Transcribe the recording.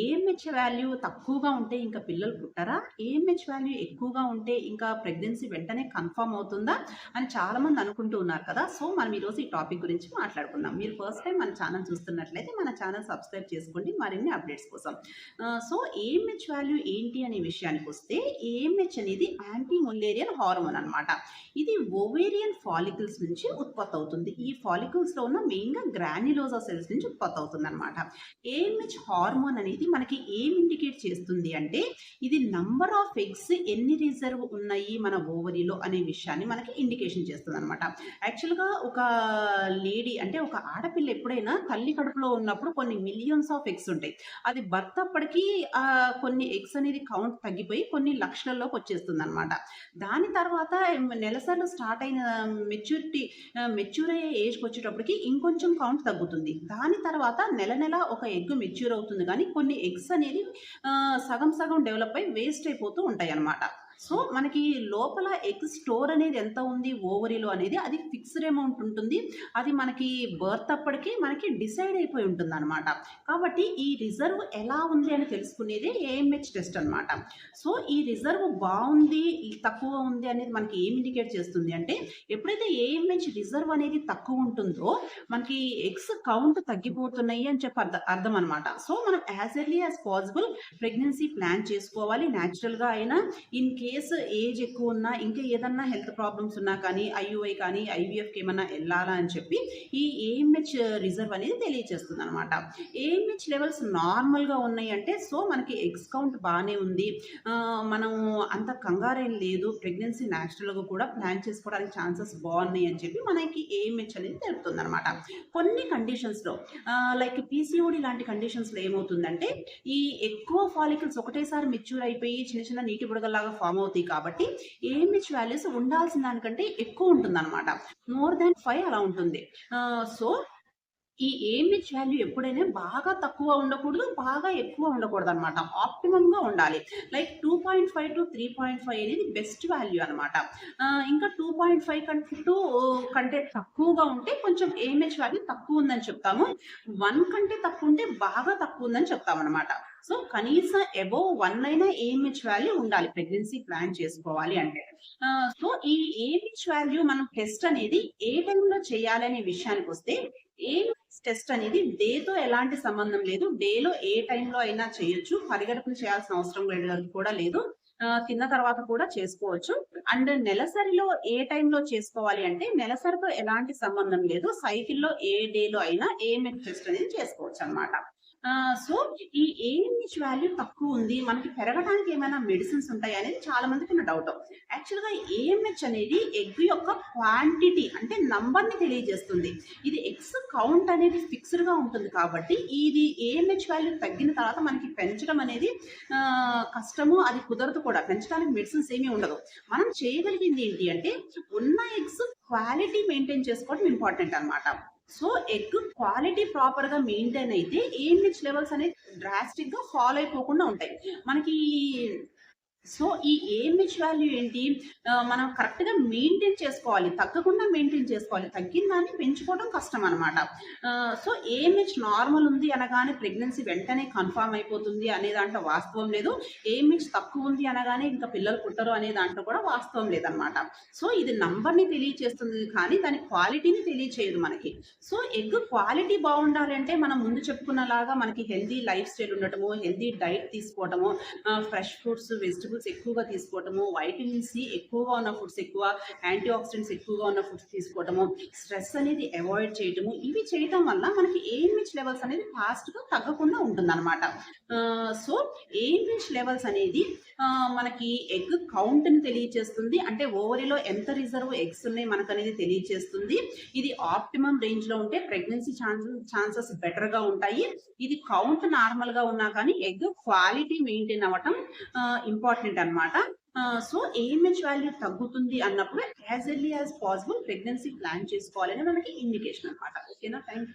AMH value తక్కువగా ఉంటే ఇంకా పిల్లలు పుట్టరా? ఏఎంహెచ్ వాల్యూ ఎక్కువగా ఉంటే ఇంకా ప్రెగ్నెన్సీ వెంటనే కన్ఫర్మ్ అవుతుందా? అని చాలామంది అనుకుంటూ ఉన్నారు కదా. సో మనం ఈరోజు ఈ టాపిక్ గురించి మాట్లాడుకుందాం. మీరు ఫస్ట్ టైం మన ఛానల్ చూస్తున్నట్లయితే మన ఛానల్ సబ్స్క్రైబ్ చేసుకోండి. మరిన్ని అప్డేట్స్ కోసం. సో ఏఎంహెచ్ వాల్యూ ఏంటి అనే విషయానికి వస్తే ఏఎంహెచ్ అనేది యాంటీ మొలేరియన్ హార్మోన్ అనమాట ఇది ఓవేరియన్ ఫాలికల్స్ నుంచి ఉత్పత్తి అవుతుంది. ఈ ఫాలికల్స్లో ఉన్న మెయిన్గా గ్రాన్యులోజా సెల్స్ నుంచి ఉత్పత్తి అవుతుంది అనమాట ఏఎంహెచ్ హార్మోన్ అనేది ఇది మనకి ఏం ఇండికేట్ చేస్తుంది అంటే ఇది నంబర్ ఆఫ్ ఎగ్స్ ఎన్ని రిజర్వ్ ఉన్నాయి మన ఓవరీలో అనే విషయాన్ని మనకి ఇండికేషన్ చేస్తుంది అనమాట యాక్చువల్గా ఒక లేడీ అంటే ఒక ఆడపిల్ల ఎప్పుడైనా తల్లి కడుపులో ఉన్నప్పుడు కొన్ని మిలియన్స్ ఆఫ్ ఎగ్స్ ఉంటాయి. అది బర్త్ అప్పటికి కొన్ని ఎగ్స్ అనేది కౌంట్ తగ్గిపోయి కొన్ని లక్షలలోకి వచ్చేస్తుంది అనమాట దాని తర్వాత నెలసర్లు స్టార్ట్ అయిన మెచ్యూరిటీ మెచ్యూర్ అయ్యే ఏజ్కి వచ్చేటప్పటికి ఇంకొంచెం కౌంట్ తగ్గుతుంది. దాని తర్వాత నెల నెల ఒక ఎగ్ మెచ్యూర్ అవుతుంది. కానీ కొన్ని ఎగ్స్ అనేది సగం సగం డెవలప్ అయి వేస్ట్ అయిపోతూ ఉంటాయి అన్నమాట సో మనకి లోపల ఎగ్ స్టోర్ అనేది ఎంత ఉంది? ఓవరీలో అనేది అది ఫిక్స్డ్ అమౌంట్ ఉంటుంది. అది మనకి బర్త్ అప్పటికి మనకి డిసైడ్ అయిపోయి ఉంటుంది అనమాట కాబట్టి ఈ రిజర్వ్ ఎలా ఉంది అని తెలుసుకునేది ఏఎంహెచ్ టెస్ట్ అనమాట సో ఈ రిజర్వ్ బాగుంది తక్కువ ఉంది అనేది మనకి ఏం ఇండికేట్ చేస్తుంది అంటే ఎప్పుడైతే ఏఎంహెచ్ రిజర్వ్ అనేది తక్కువ ఉంటుందో మనకి ఎగ్స్ కౌంట్ తగ్గిపోతున్నాయి అని చెప్పి అర్థం అర్థం అనమాట సో మనం as early as possible pregnancy plan చేసుకోవాలి. న్యాచురల్గా అయినా ఇన్ కేస్ ఏజ్ ఎక్కువ ఉన్నా ఇంకా ఏదన్నా హెల్త్ ప్రాబ్లమ్స్ ఉన్నా కానీ ఐయుఐ కానీ ఐవీఎఫ్కి ఏమన్నా వెళ్ళాలా అని చెప్పి ఈ ఏఎంహెచ్ రిజర్వ్ అనేది తెలియచేస్తుంది అనమాట ఏఎంహెచ్ లెవెల్స్ నార్మల్గా ఉన్నాయి అంటే సో మనకి ఎగ్స్ కౌంట్ బాగానే ఉంది. మనం అంత కంగారేం లేదు. ప్రెగ్నెన్సీ న్యాచురల్గా కూడా ప్లాన్ చేసుకోవడానికి ఛాన్సెస్ బాగున్నాయి అని చెప్పి మనకి ఏఎంహెచ్ అనేది తెలుపుతుంది అనమాట కొన్ని కండిషన్స్లో లైక్ పీసీఓడి లాంటి కండిషన్స్లో ఏమవుతుందంటే ఈ ఎక్కువ ఫాలికల్స్ ఒకటేసారి మెచ్యూర్ అయిపోయి చిన్న చిన్న నీటి బుడగల్లాగా ఫామ్ అవుతాయి కాబట్టి ఏఎంహెచ్ వాల్యూస్ ఉండాల్సిన దానికంటే ఎక్కువ ఉంటుంది అనమాట మోర్ దాన్ ఫైవ్ అలా ఉంటుంది. సో ఈ ఏమిచ్ వాల్యూ ఎప్పుడైనా బాగా తక్కువ ఉండకూడదు బాగా ఎక్కువ ఉండకూడదు అనమాట ఆప్టిమమ్గా ఉండాలి. Like two point five to three point five అనేది బెస్ట్ వాల్యూ అనమాట ఇంకా టూ పాయింట్ ఫైవ్ కంటే టూ కంటే తక్కువగా ఉంటే కొంచెం ఏమిచ్ వాల్యూ తక్కువ ఉందని చెప్తాము. వన్ కంటే తక్కువ ఉంటే బాగా తక్కువ ఉందని చెప్తామన్నమాట. సో కనీసం అబోవ్ వన్ అయినా ఏఎంహెచ్ వాల్యూ ఉండాలి. ప్రెగ్నెన్సీ ప్లాన్ చేసుకోవాలి అంటే. సో ఈ ఏఎంహెచ్ వాల్యూ మనం టెస్ట్ అనేది ఏ టైంలో చేయాలనే విషయానికి వస్తే ఏ టెస్ట్ అనేది డేతో ఎలాంటి సంబంధం లేదు. డేలో ఏ టైంలో అయినా చేయొచ్చు. పరిగెడుపులు చేయాల్సిన అవసరం లేదు కూడా లేదు. తిన్న తర్వాత కూడా చేసుకోవచ్చు. అండ్ నెలసరిలో ఏ టైంలో చేసుకోవాలి అంటే నెలసరితో ఎలాంటి సంబంధం లేదు. సైకిల్లో ఏ డేలో అయినా ఏఎంహెచ్ టెస్ట్ అనేది చేసుకోవచ్చు అనమాట సో ఈ ఏఎన్హెచ్ వాల్యూ తక్కువ ఉంది. మనకి పెరగడానికి ఏమైనా మెడిసిన్స్ ఉంటాయి అనేది చాలా మందికి ఉన్న డౌట్. యాక్చువల్గా ఏఎంహెచ్ అనేది ఎగ్ యొక్క క్వాంటిటీ అంటే నంబర్ని తెలియజేస్తుంది. ఇది ఎగ్స్ కౌంట్ అనేది ఫిక్స్డ్గా ఉంటుంది కాబట్టి ఇది ఏఎంహెచ్ వాల్యూ తగ్గిన తర్వాత మనకి పెంచడం అనేది కష్టము అది కుదరదు కూడా. పెంచడానికి మెడిసిన్స్ ఏమీ ఉండదు. మనం చేయగలిగింది ఏంటి అంటే ఉన్న ఎగ్స్ క్వాలిటీ మెయింటైన్ చేసుకోవడం ఇంపార్టెంట్ అనమాట సో ఎగ్ క్వాలిటీ ప్రాపర్గా మెయింటైన్ అయితే ఏం లెవెల్స్ అనేది డ్రాస్టిక్గా ఫాలో అయిపోకుండా ఉంటాయి. మనకి సో ఈ ఏఎంహెచ్ వాల్యూ ఏంటి? మనం కరెక్ట్గా మెయింటైన్ చేసుకోవాలి. తగ్గకుండా మెయింటైన్ చేసుకోవాలి. తగ్గిన దాన్ని పెంచుకోవడం కష్టం అనమాట సో ఏఎంహెచ్ నార్మల్ ఉంది అనగానే ప్రెగ్నెన్సీ వెంటనే కన్ఫామ్ అయిపోతుంది అనే దాంట్లో వాస్తవం లేదు. ఏఎంహెచ్ తక్కువ ఉంది అనగానే ఇంకా పిల్లలు పుట్టరు అనే దాంట్లో కూడా వాస్తవం లేదనమాట సో ఇది నంబర్ని తెలియచేస్తుంది కానీ దాని క్వాలిటీని తెలియచేయదు మనకి. సో ఎగ్ క్వాలిటీ బాగుండాలి అంటే మనం ముందు చెప్పుకున్నలాగా మనకి హెల్దీ లైఫ్ స్టైల్ ఉండటము హెల్దీ డైట్ తీసుకోవటము ఫ్రెష్ ఫ్రూట్స్ వెజిటబుల్స్ ఎక్కువగా తీసుకోవటము వైటమిన్ సి ఎక్కువగా ఉన్న ఫుడ్స్ ఎక్కువ యాంటీ ఆక్సిడెంట్స్ ఎక్కువగా ఉన్న ఫుడ్స్ తీసుకోవటము స్ట్రెస్ అనేది అవాయిడ్ చేయటము ఇవి చేయటం వల్ల మనకి ఏఎంహెచ్ లెవెల్స్ అనేది ఫాస్ట్గా తగ్గకుండా ఉంటుందన్నమాట. సో ఏఎంహెచ్ లెవెల్స్ అనేది మనకి ఎగ్ కౌంట్ని తెలియచేస్తుంది. అంటే ఓవరీలో ఎంత రిజర్వ్ ఎగ్స్ ఉన్నాయి మనకు అనేది తెలియచేస్తుంది. ఇది ఆప్టిమం రేంజ్లో ఉంటే ప్రెగ్నెన్సీ ఛాన్సెస్ ఛాన్సెస్ బెటర్గా ఉంటాయి. ఇది కౌంట్ నార్మల్గా ఉన్నా కానీ ఎగ్ క్వాలిటీ మెయింటైన్ అవ్వటం ఇంపార్టెంట్ ఇంపార్టెంట్ అనమాట సో ఏఎంహెచ్ వాల్యూ తగ్గుతుంది అన్నప్పుడు as early as possible pregnancy plan చేసుకోవాలని మనకి ఇండికేషన్ అనమాట ఓకేనా? Thank you